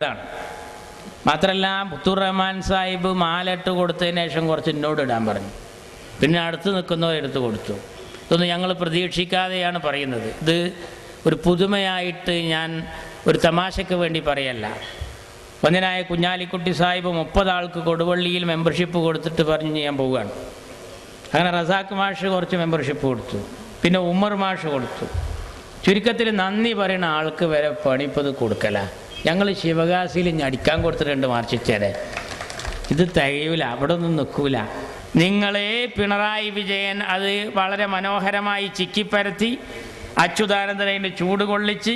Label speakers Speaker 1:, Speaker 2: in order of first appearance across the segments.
Speaker 1: ഇതാണ്. മാത്രമല്ല പുത്തൂർ റഹ്മാൻ സാഹിബ് മാലട്ട് കൊടുത്തതിന് ശേഷം കുറച്ച് എന്നോട് ഇടാൻ പറഞ്ഞു. പിന്നെ അടുത്ത് നിൽക്കുന്നവരെടുത്ത് കൊടുത്തു. ഇതൊന്നും ഞങ്ങൾ പ്രതീക്ഷിക്കാതെയാണ് പറയുന്നത്. ഇത് ഒരു പുതുമയായിട്ട് ഞാൻ ഒരു തമാശയ്ക്ക് വേണ്ടി പറയല്ല. ഒന്നിനായ കുഞ്ഞാലിക്കുട്ടി സാഹിബ് മുപ്പതാൾക്ക് കൊടുവള്ളിയിൽ മെമ്പർഷിപ്പ് കൊടുത്തിട്ട് പറഞ്ഞ് ഞാൻ പോവുകയാണ്. അങ്ങനെ റസാഖ് മാഷ് കുറച്ച് മെമ്പർഷിപ്പ് കൊടുത്തു. പിന്നെ ഉമ്മർ മാഷ് കൊടുത്തു. ചുരുക്കത്തിൽ നന്ദി പറയുന്ന ആൾക്ക് വരെ പണിപ്പത് കൊടുക്കല. ഞങ്ങൾ ശിവകാശിയിൽ ഞടിക്കാൻ കൊടുത്തിട്ടുണ്ട് മാർച്ചിച്ചേരെ ഇത് തികയൂല അവിടെ ഒന്നും നിൽക്കൂല. നിങ്ങളെ പിണറായി വിജയൻ അത് വളരെ മനോഹരമായി ചിക്കിപ്പരത്തി അച്യുതാനന്ദനെ ചൂട് കൊള്ളിച്ച്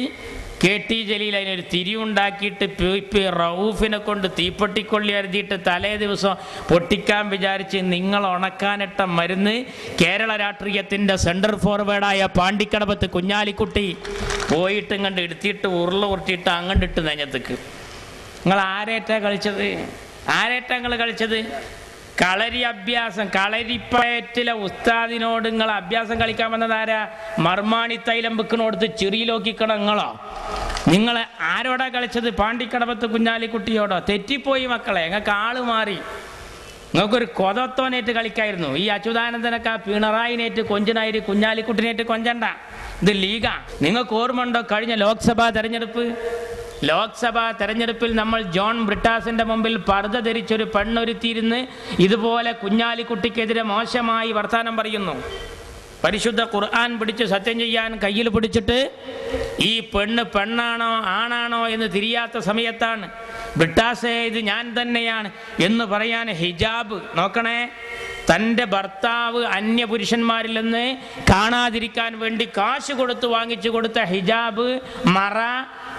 Speaker 1: കെ ടി ജലീൽ അതിനൊരു തിരിവുണ്ടാക്കിയിട്ട് പി റൌഫിനെ കൊണ്ട് തീപ്പൊട്ടിക്കൊള്ളി എഴുതിയിട്ട് തലേ ദിവസം പൊട്ടിക്കാൻ വിചാരിച്ച് നിങ്ങൾ ഉണക്കാനിട്ട മരുന്ന് കേരള രാഷ്ട്രീയത്തിന്റെ സെന്റർ ഫോർവേഡായ പാണ്ടിക്കടപത്ത് കുഞ്ഞാലിക്കുട്ടി പോയിട്ട് ഇങ്ങോട്ട് എടുത്തിട്ട് ഉരുള ഉരുട്ടിയിട്ട് അങ്ങണ്ടിട്ട് നെഞ്ഞത്തേക്ക് നിങ്ങൾ ആരേറ്റാ കളിച്ചത്? ആരേറ്റാ നിങ്ങൾ കളിച്ചത്? കളരി അഭ്യാസം കളരിപ്പയറ്റിലെ ഉസ്താദിനോട് നിങ്ങൾ അഭ്യാസം കളിക്കാൻ വന്നതാരാ മർമാണി തൈലം വെക്കണോടുത്ത് ചെറിയിലോക്കിക്കണം നിങ്ങളോ? നിങ്ങൾ ആരോടാ കളിച്ചത്? പാണ്ടിക്കടവത്ത് കുഞ്ഞാലിക്കുട്ടിയോടോ? തെറ്റിപ്പോയി മക്കളെ ഞങ്ങൾക്ക് ആൾ മാറി. നിങ്ങൾക്കൊരു കൊതത്തോനേറ്റ് കളിക്കായിരുന്നു. ഈ അച്യുതാനന്ദനൊക്കെ പിണറായിനേറ്റ് കൊഞ്ചനായി കുഞ്ഞാലിക്കുട്ടിനേറ്റ് കൊഞ്ചണ്ട. ഇത് ലീഗാ. നിങ്ങൾക്ക് ഓർമ്മ ഉണ്ടോ കഴിഞ്ഞ ലോക്സഭാ തെരഞ്ഞെടുപ്പ്? ലോക്സഭാ തെരഞ്ഞെടുപ്പിൽ നമ്മൾ ജോൺ ബ്രിട്ടാസിന്റെ മുമ്പിൽ പർദ്ദ ധരിച്ചൊരു പെണ്ണൊരുത്തിയിരുന്ന് ഇതുപോലെ കുഞ്ഞാലിക്കുട്ടിക്കെതിരെ മോശമായി വർത്തമാനം പറയുന്നു. പരിശുദ്ധ ഖുർആൻ പിടിച്ച് സത്യം ചെയ്യാൻ കയ്യിൽ പിടിച്ചിട്ട് ഈ പെണ്ണ് പെണ്ണാണോ ആണാണോ എന്ന് തിരിയാത്ത സമയത്താണ് ബ്രിട്ടാസേ ഇത് ഞാൻ തന്നെയാണ് എന്ന് പറയാൻ ഹിജാബ് നോക്കണേ. തന്റെ ഭർത്താവ് അന്യപുരുഷന്മാരിൽ നിന്ന് കാണാതിരിക്കാൻ വേണ്ടി കാശ് കൊടുത്ത് വാങ്ങിച്ചു കൊടുത്ത ഹിജാബ് മറ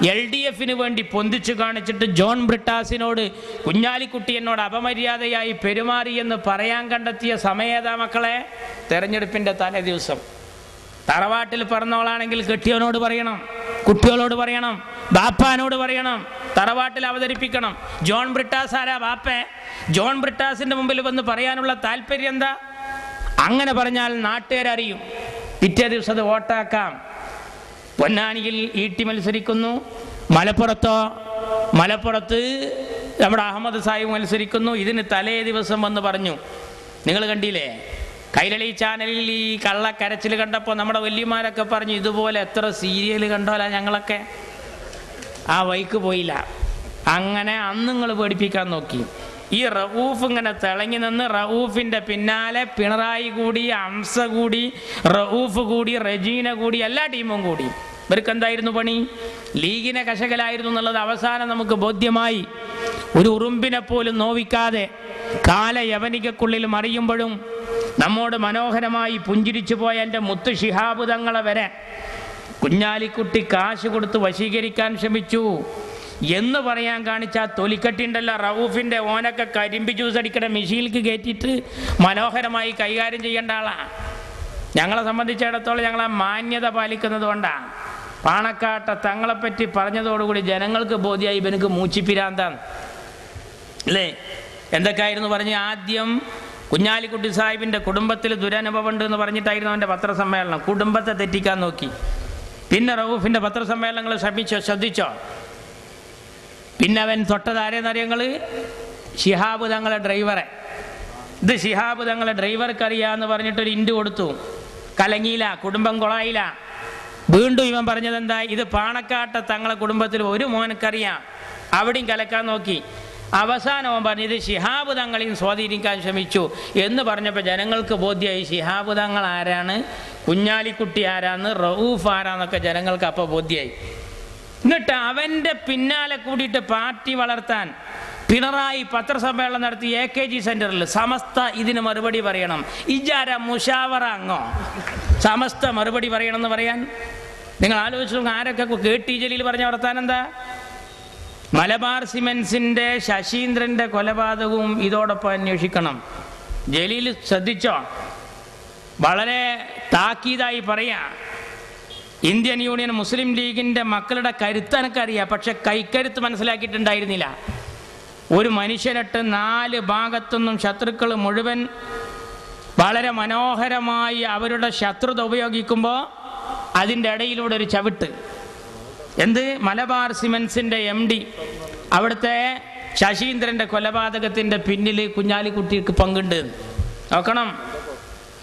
Speaker 1: എൽ ഡി എഫിന് വേണ്ടി പൊന്തിച്ചു കാണിച്ചിട്ട് ജോൺ ബ്രിട്ടാസിനോട് കുഞ്ഞാലിക്കുട്ടി എന്നോട് അപമര്യാദയായി പെരുമാറി എന്ന് പറയാൻ കണ്ടെത്തിയ സമയേതാ മക്കളെ തെരഞ്ഞെടുപ്പിന്റെ തലേ ദിവസം. തറവാട്ടിൽ പറന്നോളാണെങ്കിൽ കെട്ടിയവനോട് പറയണം കുട്ടികളോട് പറയണം ബാപ്പാനോട് പറയണം തറവാട്ടിൽ അവതരിപ്പിക്കണം. ജോൺ ബ്രിട്ടാസ് ആരാ ബാപ്പേ? ജോൺ ബ്രിട്ടാസിന്റെ മുമ്പിൽ വന്ന് പറയാനുള്ള താല്പര്യം എന്താ? അങ്ങനെ പറഞ്ഞാൽ നാട്ടുകാരറിയും പിറ്റേ ദിവസം അത് വോട്ടാക്കാം. പൊന്നാനിയിൽ ഈട്ടി മത്സരിക്കുന്നു. മലപ്പുറത്തോ മലപ്പുറത്ത് നമ്മുടെ അഹമ്മദ് സാഹിബ് മത്സരിക്കുന്നു. ഇതിന് തലേ ദിവസം വന്ന് പറഞ്ഞു. നിങ്ങൾ കണ്ടില്ലേ? കൈരളി ചാനലിൽ ഈ കള്ളക്കരച്ചിൽ കണ്ടപ്പോൾ നമ്മുടെ വല്യമാരൊക്കെ പറഞ്ഞു ഇതുപോലെ എത്ര സീരിയൽ കണ്ടോല ഞങ്ങളൊക്കെ? ആ വൈക്ക് പോയില്ല. അങ്ങനെ അന്ന് നിങ്ങൾ പേടിപ്പിക്കാൻ നോക്കി. ഈ റഊഫ് ഇങ്ങനെ തിളങ്ങി നിന്ന് റഊഫിന്റെ പിന്നാലെ പിണറായി കൂടി അംസ കൂടി റഊഫ് കൂടി റജീന കൂടി എല്ലാ ടീമും കൂടി. ഇവർക്ക് എന്തായിരുന്നു പണി? ലീഗിനെ കശകലായിരുന്നു എന്നുള്ളത് അവസാനം നമുക്ക് ബോധ്യമായി. ഒരു ഉറുമ്പിനെ പോലും നോവിക്കാതെ കാല യവനികക്കുള്ളിൽ മറിയുമ്പോഴും നമ്മോട് മനോഹരമായി പുഞ്ചിരിച്ചു പോയ എന്റെ മുത്തു ശിഹാബ് തങ്ങളെ വരെ കുഞ്ഞാലിക്കുട്ടി കാശ് കൊടുത്ത് വശീകരിക്കാൻ ശ്രമിച്ചു. എന്ന് പറയാൻ കാണിച്ച ആ തൊലിക്കട്ടിണ്ടല്ലോ റൌഫിന്റെ ഓനൊക്കെ കരിമ്പി ജ്യൂസ് അടിക്കണ മെഷീനിലേക്ക് കയറ്റിയിട്ട് മനോഹരമായി കൈകാര്യം ചെയ്യേണ്ട ആളാണ് ഞങ്ങളെ സംബന്ധിച്ചിടത്തോളം ഞങ്ങൾ മാന്യത പാലിക്കുന്നത് കൊണ്ടാണ് പാണക്കാട്ട തങ്ങളെപ്പറ്റി പറഞ്ഞതോടുകൂടി ജനങ്ങൾക്ക് ബോധ്യമായി ഇവനക്ക് മൂച്ചിപ്പിരാന്താണ്. അല്ലേ? എന്തൊക്കെയായിരുന്നു പറഞ്ഞ് ആദ്യം കുഞ്ഞാലിക്കുട്ടി സാഹിബിന്റെ കുടുംബത്തിൽ ദുരനുഭവം ഉണ്ട് എന്ന് പറഞ്ഞിട്ടായിരുന്നു അവന്റെ പത്രസമ്മേളനം. കുടുംബത്തെ തെറ്റിക്കാൻ നോക്കി. പിന്നെ റൌഫിന്റെ പത്രസമ്മേളനങ്ങൾ ശ്രമിച്ചോ? ശ്രദ്ധിച്ചോ? പിന്നെ അവൻ തൊട്ടതാരെന്നറിയങ്ങൾ ഷിഹാബ് തങ്ങളെ ഡ്രൈവറെ. ഇത് ഷിഹാബ് തങ്ങളെ ഡ്രൈവർക്ക് അറിയാന്ന് പറഞ്ഞിട്ടൊരു ഇൻഡ് കൊടുത്തു. കലങ്ങിയില്ല കുടുംബം കൊളായില്ല. വീണ്ടും ഇവൻ പറഞ്ഞത് എന്താ ഇത് പാണക്കാട്ട തങ്ങളെ കുടുംബത്തിൽ ഒരു മോനക്കറിയാം. അവിടെയും കലക്കാൻ നോക്കി. അവസാനം അവൻ പറഞ്ഞു ഇത് ഷിഹാബ് തങ്ങളെയും സ്വാധീനിക്കാൻ ശ്രമിച്ചു എന്ന് പറഞ്ഞപ്പോൾ ജനങ്ങൾക്ക് ബോധ്യമായി ഷിഹാബ് തങ്ങൾ ആരാണ്? കുഞ്ഞാലിക്കുട്ടി ആരാന്ന് റഊഫ് ആരാന്നൊക്കെ ജനങ്ങൾക്ക് അപ്പോൾ ബോധ്യമായി. എന്നിട്ട് അവന്റെ പിന്നാലെ കൂടിയിട്ട് പാർട്ടി വളർത്താൻ പിണറായി പത്രസമ്മേളനം നടത്തി എ കെ ജി സെന്ററിൽ സമസ്ത ഇതിന് മറുപടി പറയണം. ഇജാര മുഷാവറ അങ്ങോ? സമസ്ത മറുപടി പറയണം എന്ന് പറയാൻ? നിങ്ങൾ ആലോചിച്ചു ആരൊക്കെ കെ ടി ജലീൽ പറഞ്ഞ വർത്താനം എന്താ മലബാർ സിമെന്റ്സിന്റെ ശശീന്ദ്രന്റെ കൊലപാതകവും ഇതോടൊപ്പം അന്വേഷിക്കണം. ജലീൽ ശ്രദ്ധിച്ചോ? വളരെ താക്കീതായി പറയാ. ഇന്ത്യൻ യൂണിയൻ മുസ്ലിം ലീഗിന്റെ മക്കളുടെ കരുത്ത് എനിക്കറിയാം പക്ഷെ കൈക്കരുത്ത് മനസ്സിലാക്കിയിട്ടുണ്ടായിരുന്നില്ല. ഒരു മനുഷ്യനിട്ട് നാല് ഭാഗത്തുനിന്നും ശത്രുക്കൾ മുഴുവൻ വളരെ മനോഹരമായി അവരുടെ ശത്രുത ഉപയോഗിക്കുമ്പോൾ അതിന്റെ ഇടയിലൂടെ ഒരു ചവിട്ട്. എന്ത്? മലബാർ സിമെൻസിന്റെ എം ഡി അവിടുത്തെ ശശീന്ദ്രന്റെ കൊലപാതകത്തിന്റെ പിന്നിൽ കുഞ്ഞാലിക്കുട്ടിക്ക് പങ്കുണ്ട്. നോക്കണം.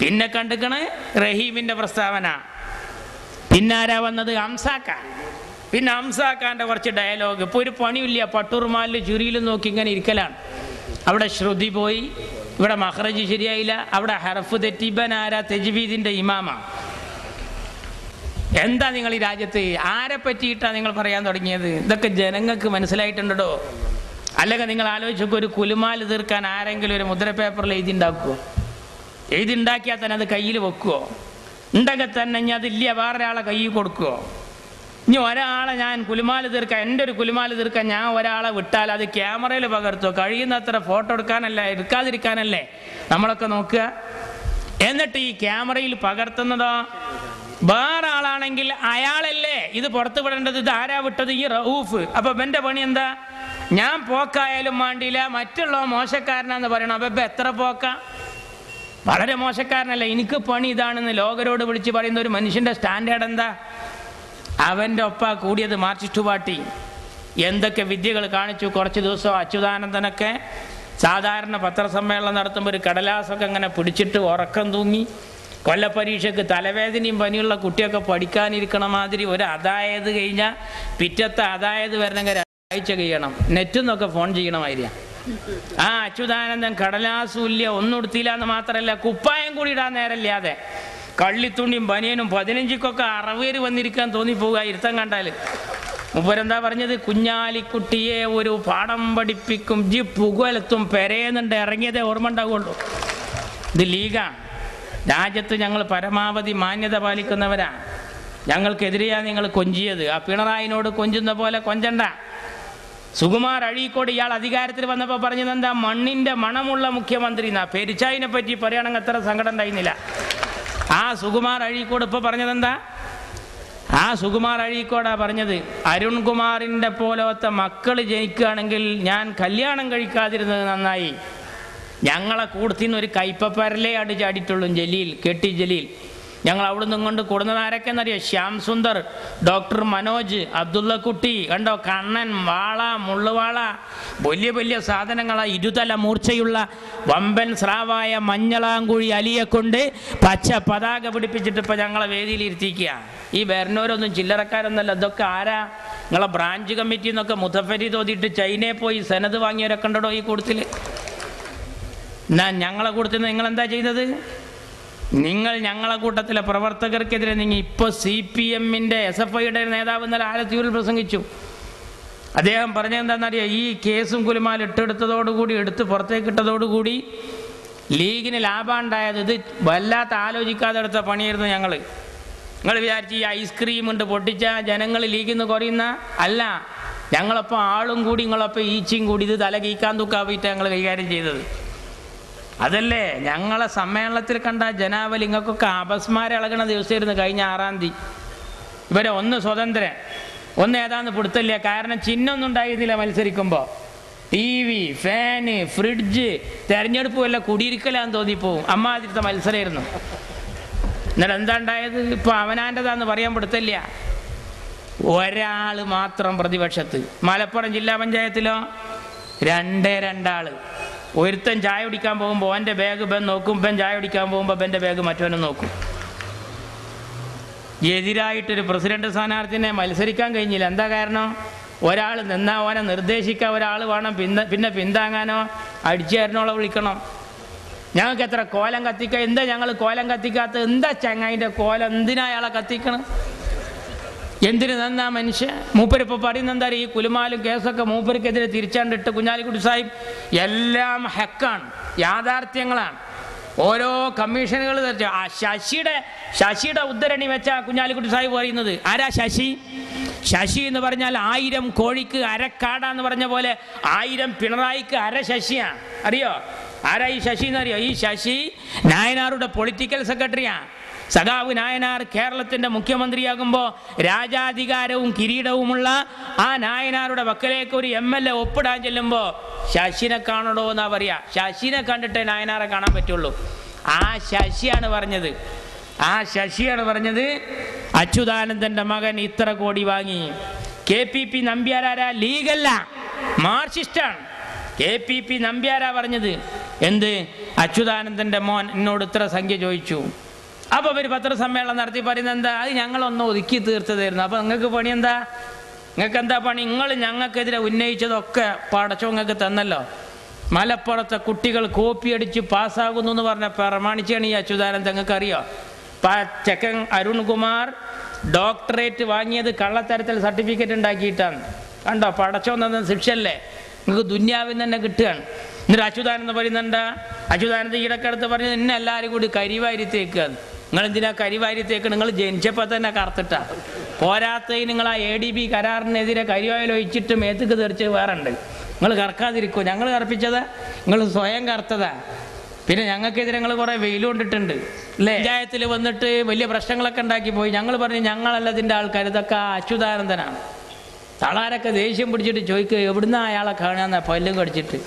Speaker 1: പിന്നെ കണ്ടുക്കണ് റഹീമിന്റെ പ്രസ്താവന. പിന്നാരാ വന്നത്? ഹംസാക്ക പിന്നെ ഹംസാക്കാന്റെ കുറച്ച് ഡയലോഗ് ഇപ്പോൾ ഒരു പണിയില്ല പട്ടൂർമാലിൽ ചുരിയിലും നോക്കി ഇങ്ങനെ ഇരിക്കലാണ്. അവിടെ ശ്രുതി പോയി. ഇവിടെ മഹ്റജ് ശരിയായില്ല. അവിടെ ഹർഫ് തെറ്റിബൻ ആരാ? തെജ്വീദിന്റെ ഇമാമ. എന്താ നിങ്ങൾ ഈ രാജ്യത്ത്? ആരെ പറ്റിയിട്ടാണ് നിങ്ങൾ പറയാൻ തുടങ്ങിയത്? ഇതൊക്കെ ജനങ്ങൾക്ക് മനസ്സിലായിട്ടുണ്ടോ അല്ലെങ്കിൽ നിങ്ങൾ ആലോചിച്ചൊക്കെ ഒരു കുലുമാൽ തീർക്കാൻ ആരെങ്കിലും ഒരു മുദ്ര പേപ്പറിൽ എഴുതി ഉണ്ടാക്കുമോ എഴുതി ഉണ്ടാക്കിയാൽ തന്നെ അത് കയ്യിൽ വെക്കുമോ ഉണ്ടെങ്കിൽ തന്നെ ഇനി അതില്ല വേറൊരാളെ കയ്യിൽ കൊടുക്കുമോ ഇനി ഒരാളെ ഞാൻ കുലുമാൽ തീർക്കാൻ എന്റെ ഒരു കുലുമാൽ തീർക്കാൻ ഞാൻ ഒരാളെ വിട്ടാൽ അത് ക്യാമറയിൽ പകർത്തോ കഴിയുന്നത്ര ഫോട്ടോ എടുക്കാനല്ല എടുക്കാതിരിക്കാനല്ലേ നമ്മളൊക്കെ നോക്കുക? എന്നിട്ട് ഈ ക്യാമറയിൽ പകർത്തുന്നതോ വേറെ ആളാണെങ്കിൽ അയാളല്ലേ ഇത് പുറത്തു വിടേണ്ടത്? ഇത് ആരാ വിട്ടത്? ഈ റഊഫ്. അപ്പൊ എന്റെ പണി എന്താ? ഞാൻ പോക്കായാലും വേണ്ടിയില്ല. മറ്റുള്ള മോശക്കാരനാന്ന് പറയണം. അപ്പൊ എത്ര പോക്ക? വളരെ മോശക്കാരനല്ല. എനിക്ക് പണി ഇതാണെന്ന് ലോകരോട് വിളിച്ച് പറയുന്ന ഒരു മനുഷ്യന്റെ സ്റ്റാൻഡേർഡ് എന്താ? അവന്റെ ഒപ്പ കൂടിയത് മാർച്ചിസ്റ്റ് പാർട്ടി എന്തൊക്കെ വിദ്യകൾ കാണിച്ചു? കുറച്ച് ദിവസം അച്യുതാനന്ദനൊക്കെ സാധാരണ പത്രസമ്മേളനം നടത്തുമ്പോൾ ഒരു കടലാസൊക്കെ അങ്ങനെ പിടിച്ചിട്ട് ഉറക്കം തൂങ്ങി. കൊല്ലപ്പരീക്ഷയ്ക്ക് തലവേദനയും പനിയുള്ള കുട്ടിയൊക്കെ പഠിക്കാനിരിക്കണ മാതിരി ഒരു അതായത് കഴിഞ്ഞാൽ പിറ്റത്തെ അതായത് വരണമെങ്കിൽ ഒരാഴ്ച കഴിയണം. നെറ്റിൽ നിന്നൊക്കെ ഫോൺ ചെയ്യണമായിരിക്കാം ആ അച്യുതാനന്ദൻ കടലാസൂല്യ ഒന്നും എടുത്തില്ല എന്ന് മാത്രമല്ല കുപ്പായം കൂടി ഇടാൻ നേരമില്ലാതെ. കള്ളിത്തുണ്ടിയും ബനിയനും പതിനഞ്ചിക്കൊക്കെ അറവേര് വന്നിരിക്കാൻ തോന്നിപ്പോവുക ഇരുത്തം കണ്ടാൽ മുപ്പരെന്താ പറഞ്ഞത്? കുഞ്ഞാലിക്കുട്ടിയെ ഒരു പാഠം പഠിപ്പിക്കും ജി പുകലത്തും പെരേന്നുണ്ട് ഇറങ്ങിയതേ ഓർമ്മ ഉണ്ടാവുള്ളൂ. ഇത് ലീഗാണ്. രാജ്യത്ത് ഞങ്ങൾ പരമാവധി മാന്യത പാലിക്കുന്നവരാ. ഞങ്ങൾക്കെതിരെയാണ് നിങ്ങൾ കൊഞ്ചിയത്. ആ പിണറായിനോട് കൊഞ്ചുന്ന പോലെ കൊഞ്ചണ്ട. സുകുമാർ അഴീക്കോട് ഇയാൾ അധികാരത്തിൽ വന്നപ്പോൾ പറഞ്ഞത് എന്താ? മണ്ണിന്റെ മണമുള്ള മുഖ്യമന്ത്രി എന്നാ. പെരിച്ചായിനെ പറ്റി പറയുകയാണെങ്കിൽ അത്ര സങ്കടം ഉണ്ടായിരുന്നില്ല. ആ സുകുമാർ അഴീക്കോട് ഇപ്പൊ പറഞ്ഞത് എന്താ? ആ സുകുമാർ അഴീക്കോടാ പറഞ്ഞത്. അരുൺകുമാറിന്റെ പോലത്തെ മക്കൾ ജനിക്കുകയാണെങ്കിൽ ഞാൻ കല്യാണം കഴിക്കാതിരുന്നത് നന്നായി. ഞങ്ങളെ കൂടത്തിന്ന് ഒരു കൈപ്പപ്പരലേ അടി ചാടിയിട്ടുള്ളൂ ജലീൽ കെട്ടി ജലീൽ. ഞങ്ങൾ അവിടെ നിന്നും കൊണ്ട് കൊടുന്നത് എന്നറിയോ ശ്യാം സുന്ദർ ഡോക്ടർ മനോജ് അബ്ദുള്ളക്കുട്ടി കണ്ടോ? കണ്ണൻ വാള മുള്ളുവാള. വലിയ വലിയ സാധനങ്ങളാ ഇരുതല മൂർച്ചയുള്ള വമ്പൻ സ്രാവായ മഞ്ഞളാങ്കുഴി അലിയെ കൊണ്ട് പച്ച പതാക പിടിപ്പിച്ചിട്ട് ഇപ്പം ഞങ്ങളെ വേദിയിൽ ഇരുത്തിക്കുക ഈ വരുന്നവരൊന്നും ചില്ലറക്കാരൊന്നല്ല ഇതൊക്കെ ആരാ? നിങ്ങളെ ബ്രാഞ്ച് കമ്മിറ്റിന്നൊക്കെ മുതഫരി തോതിയിട്ട് ചൈനയിൽ പോയി സെനത് വാങ്ങിയവരൊക്കെ ഉണ്ടോ ഈ കൂട്ടത്തിൽ എന്നാ ഞങ്ങളെ കൂട്ടത്തിൽ നിങ്ങൾ എന്താ ചെയ്തത്? നിങ്ങൾ ഞങ്ങളെ കൂട്ടത്തിലെ പ്രവർത്തകർക്കെതിരെ നിങ്ങൾ ഇപ്പോൾ സി പി എമ്മിന്റെ എസ് എഫ് ഐയുടെ നേതാവ് ഇന്നലെ ആലത്തൂരിൽ പ്രസംഗിച്ചു. അദ്ദേഹം പറഞ്ഞെന്താണെന്നറിയാം ഈ കേസും കുലുമാൽ ഇട്ടെടുത്തതോടുകൂടി എടുത്ത് പുറത്തേക്ക് ഇട്ടതോടുകൂടി ലീഗിന് ലാഭമുണ്ടായത് ഇത് വല്ലാത്ത ആലോചിക്കാതെ എടുത്ത പണിയായിരുന്നു ഞങ്ങൾ നിങ്ങൾ വിചാരിച്ച് ഈ ഐസ്ക്രീം ഉണ്ട് പൊട്ടിച്ച ജനങ്ങൾ ലീഗിൽ നിന്ന് കുറയുന്ന അല്ല. ഞങ്ങളൊപ്പം ആളും കൂടി നിങ്ങളൊപ്പം ഈച്ചയും കൂടി ഇത് തല കീക്കാൻ തൂക്കാവിട്ട് ഞങ്ങൾ കൈകാര്യം ചെയ്തത്. അതല്ലേ ഞങ്ങളെ സമ്മേളനത്തിൽ കണ്ട ജനാവലി ഇങ്ങൾക്കൊക്കെ അപസ്മാരം ഇളകണ ദിവസമായിരുന്നു കഴിഞ്ഞ ആറാം തീയതി. ഇവരെ ഒന്ന് സ്വതന്ത്രൻ ഒന്ന് ഏതാന്ന് പിടുത്തില്ല കാരണം ചിഹ്നമൊന്നും ഉണ്ടായിരുന്നില്ല മത്സരിക്കുമ്പോൾ ടി വി ഫാന് ഫ്രിഡ്ജ് തെരഞ്ഞെടുപ്പ് വല്ല കുടിയിരിക്കലാന്ന് തോന്നിപ്പോവും. അമ്മാതിരത്തെ മത്സരമായിരുന്നു എന്നിട്ട് എന്താ ഉണ്ടായത്? ഇപ്പൊ അവനാന്റെതാന്ന് പറയാൻ പിടുത്തില്ല ഒരാൾ മാത്രം പ്രതിപക്ഷത്ത്. മലപ്പുറം ജില്ലാ പഞ്ചായത്തിലോ? രണ്ടേ രണ്ടാൾ. ഒരുത്തൻ ചായ കുടിക്കാൻ പോകുമ്പോൾ എന്റെ ബാഗ് ബൻ നോക്കും ബൻ ചായ കുടിക്കാൻ പോകുമ്പോൾ ബന്റെ ബാഗ് മറ്റവനും നോക്കും. എതിരായിട്ടൊരു പ്രസിഡന്റ് സ്ഥാനാർത്ഥിനെ മത്സരിക്കാൻ കഴിഞ്ഞില്ല. എന്താ കാരണം? ഒരാൾ നിന്നാ ഓനെ നിർദ്ദേശിക്കാൻ ഒരാൾ വേണം. പിന്നെ പിന്നെ പിന്താങ്ങാനോ? അടിച്ചേരനോളോ വിളിക്കണം. ഞങ്ങൾക്ക് എത്ര കോലം കത്തിക്ക? എന്താ ഞങ്ങൾ കോലം കത്തിക്കാത്ത എന്താ ചങ്ങായിന്റെ കോലം? എന്തിനാ അയാളെ കത്തിക്കണം? എന്തിനു നന്നാ മനുഷ്യ? മൂപ്പരിപ്പോൾ പറയുന്ന എന്താ ഈ കുലുമാലും കേസൊക്കെ മൂപ്പരിക്കെതിരെ തിരിച്ചാണ്ടിട്ട് കുഞ്ഞാലിക്കുട്ടി സാഹിബ് എല്ലാം ഹെക്കാണ് യാഥാർത്ഥ്യങ്ങളാണ്. ഓരോ കമ്മീഷനുകൾ ആ ശശിയുടെ ശശിയുടെ ഉദ്ധരണി വെച്ച കുഞ്ഞാലിക്കുട്ടി സാഹിബ് പറയുന്നത്. ആരാ ശശി? ശശി എന്ന് പറഞ്ഞാൽ ആയിരം കോഴിക്ക് അരക്കാടാന്ന് പറഞ്ഞ പോലെ ആയിരം പിണറായിക്ക് അര ശശിയാണ്. അറിയോ? ആരാ ഈ ശശി എന്നറിയോ ഈ ശശി നായനാറുടെ പൊളിറ്റിക്കൽ സെക്രട്ടറിയാണ് സഖാവ് നായനാർ കേരളത്തിന്റെ മുഖ്യമന്ത്രിയാകുമ്പോൾ രാജാധികാരവും കിരീടവുമുള്ള ആ നായനാരുടെ വക്കലേക്ക് ഒരു എം എൽ എ ഒപ്പിടാൻ ചെല്ലുമ്പോൾ ശശിനെ കാണണോ എന്നാ പറയാ. ശശിനെ കണ്ടിട്ടേ നായനാറെ കാണാൻ പറ്റുള്ളൂ. ആ ശശിയാണ് പറഞ്ഞത്. ആ ശശിയാണ് പറഞ്ഞത് അച്യുതാനന്ദന്റെ മകൻ ഇത്ര കോടി വാങ്ങി. കെ പി പി നമ്പ്യാരാരാ? ലീഗല്ല മാർക്സിസ്റ്റാണ്. കെ പി പി നമ്പ്യാരാ പറഞ്ഞത്. എന്ത്? അച്യുതാനന്ദന്റെ മോൻ എന്നോട് ഇത്ര സംഖ്യ ചോദിച്ചു. അപ്പോൾ അവർ പത്രസമ്മേളനം നടത്തി പറയുന്നത് എന്താ? അത് ഞങ്ങളൊന്ന് ഒതുക്കി തീർത്തതായിരുന്നു. അപ്പോൾ നിങ്ങൾക്ക് പണി എന്താ? നിങ്ങൾക്ക് എന്താ പണി? നിങ്ങൾ ഞങ്ങൾക്കെതിരെ ഉന്നയിച്ചതൊക്കെ പടച്ചോ നിങ്ങൾക്ക് തന്നല്ലോ. മലപ്പുറത്തെ കുട്ടികൾ കോപ്പി അടിച്ച് പാസ്സാകുന്നു എന്ന് പറഞ്ഞ പ്രമാണിച്ചാണ് ഈ അച്യുതാനന്ദ നിങ്ങൾക്ക് അറിയോ ചെക്കൻ അരുൺകുമാർ ഡോക്ടറേറ്റ് വാങ്ങിയത് കള്ളത്തരത്തിൽ സർട്ടിഫിക്കറ്റ് ഉണ്ടാക്കിയിട്ടാണ്. കണ്ടോ? പടച്ചോ എന്ന ശിക്ഷയല്ലേ? നിങ്ങൾക്ക് ദുന്യാവിൽ തന്നെ കിട്ടുകയാണ്. എന്നിട്ട് അച്യുതാനന്ദ പറയുന്നുണ്ട് അച്യുതാനന്ദ ഈടക്കടുത്ത് പറഞ്ഞത് എന്നെ എല്ലാവരും കൂടി കരിവാരി തേക്കുകയാണ് നിങ്ങൾ എന്തിനാ കരിവാരിത്തേക്ക് നിങ്ങൾ ജനിച്ചപ്പോൾ തന്നെ കറുത്തിട്ട? പോരാത്ത നിങ്ങൾ ആ എ ഡി ബി കരാറിനെതിരെ കരിവായിൽ ഒഴിച്ചിട്ട് മേത്തുക്ക് തെറിച്ച് വേറെ ഉണ്ട് നിങ്ങൾ കറക്കാതിരിക്കുമോ ഞങ്ങൾ കറപ്പിച്ചത്. നിങ്ങൾ സ്വയം കറുത്തതാ. പിന്നെ ഞങ്ങൾക്കെതിരെ ഞങ്ങൾ കുറേ വെയിൽ കൊണ്ടിട്ടുണ്ട്. അല്ലേ? പഞ്ചായത്തിൽ വന്നിട്ട് വലിയ പ്രശ്നങ്ങളൊക്കെ ഉണ്ടാക്കി പോയി. ഞങ്ങൾ പറഞ്ഞു ഞങ്ങളല്ല ഇതിന്റെ ആൾക്കാർ ഇതൊക്കെ അച്യുതാനന്ദനാണ് തളാരൊക്കെ ദേഷ്യം പിടിച്ചിട്ട് ചോദിക്കുക എവിടുന്ന അയാളെ കാണാന്ന പല്ലും കടിച്ചിട്ട്.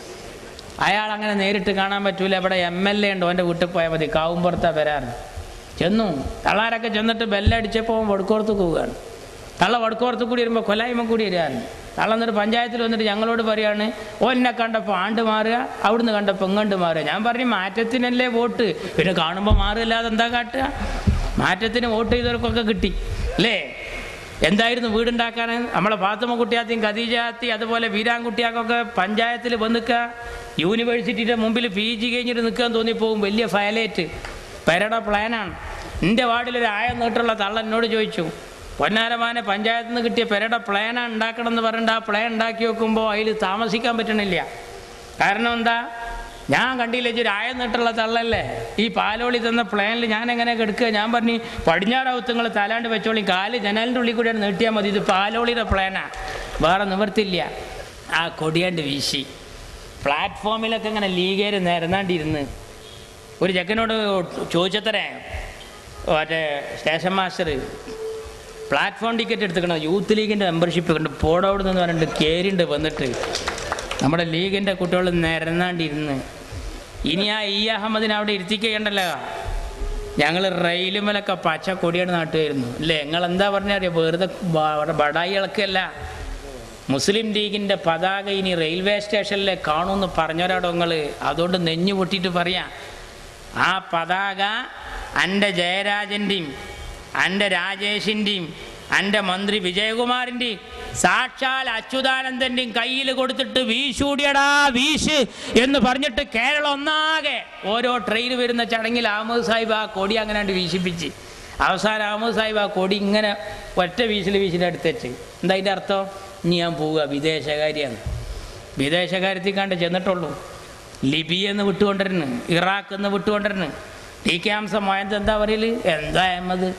Speaker 1: അയാൾ അങ്ങനെ നേരിട്ട് കാണാൻ പറ്റൂല. ഇവിടെ എം എൽ എ ഉണ്ട്. അവന്റെ വീട്ടിൽ പോയാൽ മതി. കാവുമ്പുറത്താ വരാറ്. ചെന്നു. തള്ളാരൊക്കെ ചെന്നിട്ട് ബെല്ലടിച്ചപ്പോൾ വടക്കോർത്ത് പോവുകയാണ് തള്ള വടക്കോർത്ത് കൂടി വരുമ്പോൾ കൊലായ്മ കൂടി വരികയാണ് തള്ള എന്നിട്ട് പഞ്ചായത്തിൽ വന്നിട്ട് ഞങ്ങളോട് പറയാണ് ഓ എന്നെ കണ്ടപ്പോൾ ആണ്ട് മാറുക അവിടുന്ന് കണ്ടപ്പോൾ ഇങ്ങണ്ട് മാറുക. ഞാൻ പറഞ്ഞു മാറ്റത്തിനല്ലേ വോട്ട്? പിന്നെ കാണുമ്പോൾ മാറില്ലാതെ എന്താ കാട്ടുക? മാറ്റത്തിന് വോട്ട് ചെയ്തവർക്കൊക്കെ കിട്ടി അല്ലേ? എന്തായിരുന്നു വീടുണ്ടാക്കാൻ? നമ്മളെ ഫാത്തുമ കുട്ടിയാത്തിയും ഖദീജാത്തി അതുപോലെ വീരാൻകുട്ടിയാക്കൊക്കെ പഞ്ചായത്തിൽ വന്നിക്കുക യൂണിവേഴ്സിറ്റിയുടെ മുമ്പിൽ പി ജി കഴിഞ്ഞിട്ട് നിൽക്കാൻ തോന്നിപ്പോവും വലിയ ഫയലേറ്റ് പെരയുടെ പ്ലാനാണ്. എന്റെ വാർഡിലൊരു ആയം നീട്ടുള്ള തള്ള എന്നോട് ചോദിച്ചു പൊന്നാരമാനെ പഞ്ചായത്തിൽ നിന്ന് കിട്ടിയ പെരയുടെ പ്ലാനാണ് ഉണ്ടാക്കണം എന്ന് പറഞ്ഞിട്ട് ആ പ്ലാൻ ഉണ്ടാക്കി വെക്കുമ്പോൾ അതിൽ താമസിക്കാൻ പറ്റണില്ല. കാരണം എന്താ? ഞാൻ കണ്ടില്ല ഇച്ചൊരു ആയം നീട്ടുള്ള തള്ളല്ലേ? ഈ പാലോളി തന്ന പ്ലാനിൽ ഞാൻ എങ്ങനെ കെടുക്കുക? ഞാൻ പറഞ്ഞു പടിഞ്ഞാറവത്ത് നിങ്ങൾ തലാണ്ട് വെച്ചോളി കാൽ ജനലിന്റെ ഉള്ളിൽ കൂടിയാണ് നീട്ടിയാൽ മതി ഇത് പാലോളിയുടെ പ്ലാനാണ് വേറെ നിവർത്തില്ല ആ കൊടിയാണ്ട് വീശി. പ്ലാറ്റ്ഫോമിലൊക്കെ ഇങ്ങനെ ലീഗേര് നിരന്നാണ്ടിരുന്ന്. ഒരു ചെക്കനോട് ചോദിച്ചത്രേ മറ്റേ സ്റ്റേഷൻ മാസ്റ്റർ പ്ലാറ്റ്ഫോം ടിക്കറ്റ് എടുത്തുക്കണം യൂത്ത് ലീഗിന്റെ മെമ്പർഷിപ്പ് കണ്ട് പോടോട് നിന്ന് പറഞ്ഞിട്ട് കയറിണ്ട് വന്നിട്ട്. നമ്മുടെ ലീഗിന്റെ കുട്ടികൾ നിരന്നാണ്ടിരുന്ന്. ഇനി ആ ഇ അഹമ്മദിനെ അവിടെ ഇരുത്തിക്കണ്ടല്ലോ ഞങ്ങൾ റെയിലുമലൊക്കെ പച്ച കൊടിയാണ് നാട്ടുമായിരുന്നു അല്ലേ നിങ്ങൾ എന്താ പറഞ്ഞറിയോ? വെറുതെ ബ- ബടായി ഇളക്കല്ല. മുസ്ലിം ലീഗിന്റെ പതാക ഇനി റെയിൽവേ സ്റ്റേഷനിലെ കാണുമെന്ന് പറഞ്ഞവരാടോ നിങ്ങൾ അതുകൊണ്ട് നെഞ്ഞു പൊട്ടിയിട്ട് പറയാം. ആ പതാക എന്റെ ജയരാജന്റെയും എന്റെ രാജേഷിന്റെയും എന്റെ മന്ത്രി വിജയകുമാറിന്റെയും സാക്ഷാൽ അച്യുതാനന്ദന്റെയും കയ്യിൽ കൊടുത്തിട്ട് വീശൂടിയടാ വീശ് എന്ന് പറഞ്ഞിട്ട് കേരളം ഒന്നാകെ ഓരോ ട്രെയിൻ വരുന്ന ചടങ്ങിൽ അഹമ്മദ് സാഹിബ് ആ കൊടി അങ്ങനെയാണ്ട് വീശിപ്പിച്ച്. അവസാനം അഹമ്മദ് സാഹിബ് ആ കൊടി ഇങ്ങനെ ഒറ്റ വീശിൽ വീശിന്റെ അടുത്തേച്ച് എന്താ അതിന്റെ അർത്ഥം? ഇനി ഞാൻ പോവുക വിദേശകാരിയാണ്. വിദേശകാര്യത്തിൽ കണ്ട് ചെന്നിട്ടുള്ളൂ. ലിബിയ എന്ന് വിട്ടുകൊണ്ടിരുന്നു ഇറാഖ് എന്ന് വിട്ടുകൊണ്ടിരുന്നു ടി കെ ഹംസ മോയന്ത് എന്താ പറയൽ? എന്താ അഹമ്മദ്?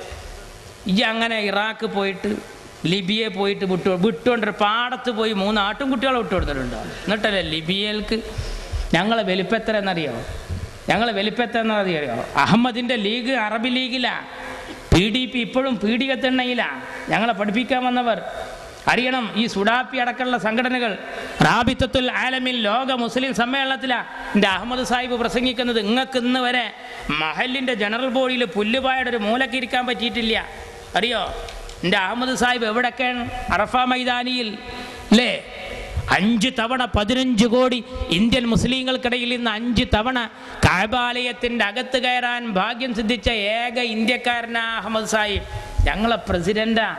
Speaker 1: ഇജ് അങ്ങനെ ഇറാഖ് പോയിട്ട് ലിബിയെ പോയിട്ട് വിട്ടു വിട്ടുകൊണ്ടിരുന്ന പാടത്ത് പോയി മൂന്ന് ആട്ടുംകുട്ടികളെ വിട്ടു വിട്ടുകൊടുത്തിട്ടുണ്ടോ. എന്നിട്ടല്ലേ ലിബിയയിൽക്ക് ഞങ്ങളെ വലിപ്പത്ര എന്നറിയോ? ഞങ്ങളെ വലിപ്പത്ര എന്നറിയോ? അഹമ്മദിന്റെ ലീഗ് അറബി ലീഗിലാണ് പി ഡി പി ഇപ്പോഴും പീഡികത്തെണ്ണയിലാ ഞങ്ങളെ പഠിപ്പിക്കാൻ വന്നവർ. അറിയണം ഈ സുഡാപ്പി അടക്കമുള്ള സംഘടനകൾ. റാബിത്തത്തുൽ ആലമിൽ ലോക മുസ്ലിം സമ്മേളനത്തിലാണ് എന്റെ അഹമ്മദ് സാഹിബ് പ്രസംഗിക്കുന്നത്. നിങ്ങൾക്ക് ഇന്ന് വരെ മഹലിന്റെ ജനറൽ ബോഡിയിൽ പുല്ലുപായുടെ ഒരു മൂലക്ക് ഇരിക്കാൻ പറ്റിയിട്ടില്ല. അറിയോ? എന്റെ അഹമ്മദ് സാഹിബ് എവിടെയൊക്കെയാണ് അറഫ മൈതാനിയിൽ അല്ലേ? അഞ്ച് തവണ പതിനഞ്ച് കോടി ഇന്ത്യൻ മുസ്ലിങ്ങൾക്കിടയിൽ ഇന്ന് അഞ്ച് തവണ കാബാലയത്തിന്റെ അകത്ത് കയറാൻ ഭാഗ്യം സിദ്ധിച്ച ഏക ഇന്ത്യക്കാരനാ അഹമ്മദ് സാഹിബ്. ഞങ്ങളെ പ്രസിഡന്റാ.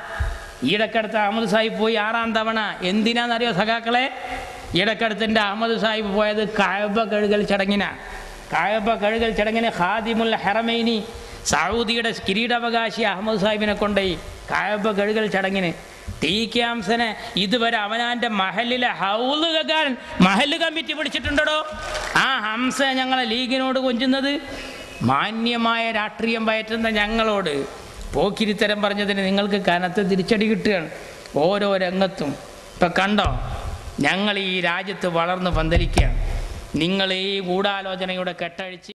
Speaker 1: ഈടക്കടുത്ത് അഹമ്മദ് സാഹിബ് പോയി ആറാം തവണ. എന്തിനാണെന്നറിയോ സഖാക്കളെ? ഈടക്കടുത്തിന്റെ അഹമ്മദ് സാഹിബ് പോയത് കായബ കഴുകൽ ചടങ്ങിനാണ് കായബ കഴുകൽ ചടങ്ങിന് ഹാദിമുൽ ഹെറമൈനി സൗദിയുടെ കിരീടാവകാശി അഹമ്മദ് സാഹിബിനെ കൊണ്ടുപോയി കായബ കഴുകൽ ചടങ്ങിന്. ടി കെ ആംസനെ ഇതുവരെ അവനാന്റെ മഹലിലെ ഹൗൽ കക്കാൻ മഹൽ കമ്മിറ്റി പിടിച്ചിട്ടുണ്ടോ ആ ഹംസ ഞങ്ങളെ ലീഗിനോട് കൊഞ്ചുന്നത്. മാന്യമായ രാഷ്ട്രീയം പയറ്റുന്ന ഞങ്ങളോട്. പോക്കിരിത്തരം പറഞ്ഞതിന് നിങ്ങൾക്ക് കനത്ത് തിരിച്ചടി കിട്ടുകയാണ്. ഓരോ രംഗത്തും. ഇപ്പം കണ്ടോ? ഞങ്ങൾ ഈ രാജ്യത്ത് വളർന്ന് പന്തലിക്കുകയാണ്. നിങ്ങൾ ഈ ഗൂഢാലോചനയുടെ കെട്ടഴിച്ച്